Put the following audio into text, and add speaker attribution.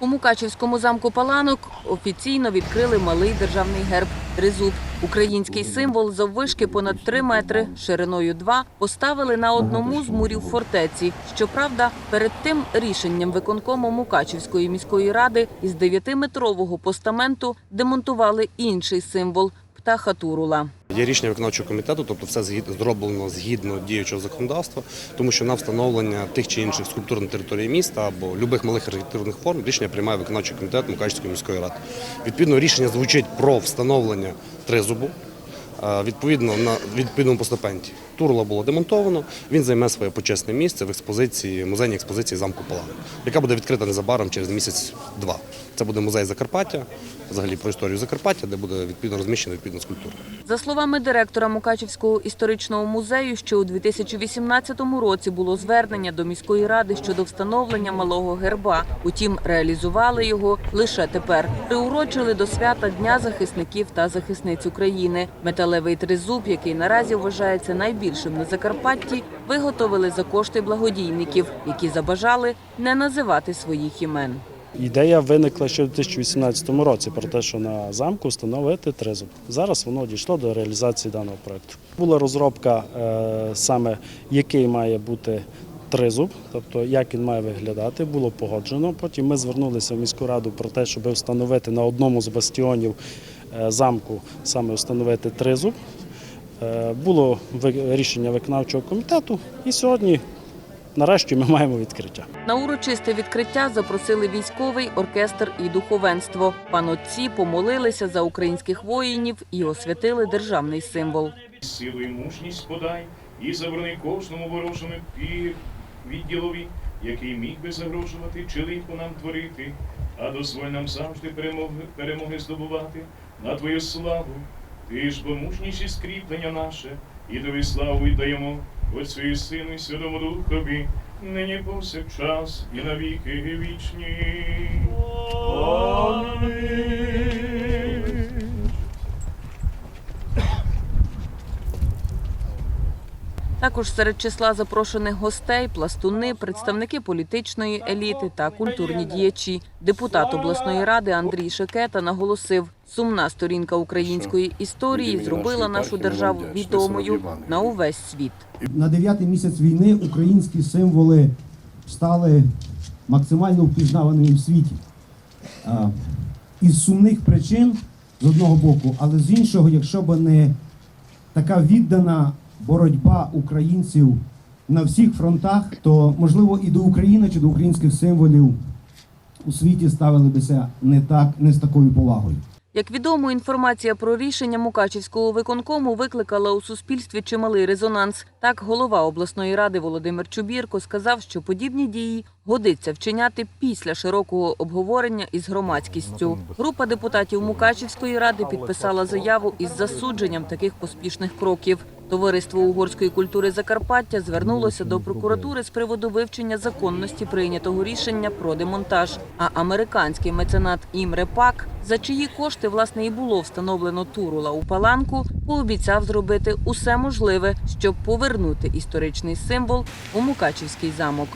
Speaker 1: У Мукачівському замку Паланок офіційно відкрили малий державний герб тризуб. Український символ заввишки понад три метри, шириною два поставили на одному з мурів фортеці. Щоправда, перед тим рішенням виконкому Мукачівської міської ради із 9-метрового постаменту демонтували інший символ птаха Хатурула.
Speaker 2: Є рішення виконавчого комітету, тобто все зроблено згідно діючого законодавства, тому що на встановлення тих чи інших скульптур на території міста або любих малих архітектурних форм рішення приймає виконавчий комітет Мукачівської міської ради. Відповідно, рішення звучить про встановлення тризубу. Е, Відповідно на відповідному постапенті Турла було демонтовано. Він займе своє почесне місце в експозиції, музейній експозиції замку Палана, яка буде відкрита незабаром через місяць-два. Це буде музей Закарпаття, взагалі про історію Закарпаття, де буде відповідно розміщена відповідна скульптура.
Speaker 1: За словами директора Мукачівського історичного музею, ще у 2018 році було звернення до міської ради щодо встановлення малого герба. Утім, реалізували його лише тепер. Приурочили до свята Дня захисників та захисниць України. Металевий тризуб, який наразі вважається найбільшим на Закарпатті, виготовили за кошти благодійників, які забажали не називати своїх імен.
Speaker 3: Ідея виникла ще в 2018 році про те, що на замку встановити тризуб. Зараз воно дійшло до реалізації даного проекту. Була розробка е, саме який має бути тризуб, тобто як він має виглядати, було погоджено. Потім ми звернулися в міську раду про те, щоб встановити на одному з бастіонів е, замку саме встановити тризуб. Е, Було рішення виконавчого комітету, і сьогодні, нарешті, ми маємо відкриття.
Speaker 1: На урочисте відкриття запросили військовий оркестр і духовенство. Панотці помолилися за українських воїнів і освятили державний символ.
Speaker 4: Силу і мужність подай, і заборони кожному ворожому пі- відділові, який міг би загрожувати чи лихо нам творити, а дозволь нам завжди перемоги, перемоги здобувати на Твою славу. Ти ж бо мужність і скріплення наше, і тобі славу віддаємо Отцю і Сину і Святому Духові, нині повсякчас і навіки вічні. Амінь.
Speaker 1: Також серед числа запрошених гостей пластуни, представники політичної еліти та культурні діячі. Депутат обласної ради Андрій Шекета наголосив, сумна сторінка української історії зробила нашу державу відомою на увесь світ.
Speaker 5: На дев'ятий місяць війни українські символи стали максимально впізнаваними в світі. Із сумних причин з одного боку, але з іншого, якщо б не така віддана боротьба українців на всіх фронтах, то можливо і до України чи до українських символів у світі ставилися не так, не з такою повагою.
Speaker 1: Як відомо, інформація про рішення Мукачівського виконкому викликала у суспільстві чималий резонанс. Так, голова обласної ради Володимир Чубірко сказав, що подібні дії годиться вчиняти після широкого обговорення із громадськістю. Група депутатів Мукачівської ради підписала заяву із засудженням таких поспішних кроків. Товариство угорської культури Закарпаття звернулося до прокуратури з приводу вивчення законності прийнятого рішення про демонтаж. А американський меценат Імре Пак, за чиї кошти власне і було встановлено Турула у Паланку, пообіцяв зробити усе можливе, щоб повернути історичний символ у Мукачівський замок.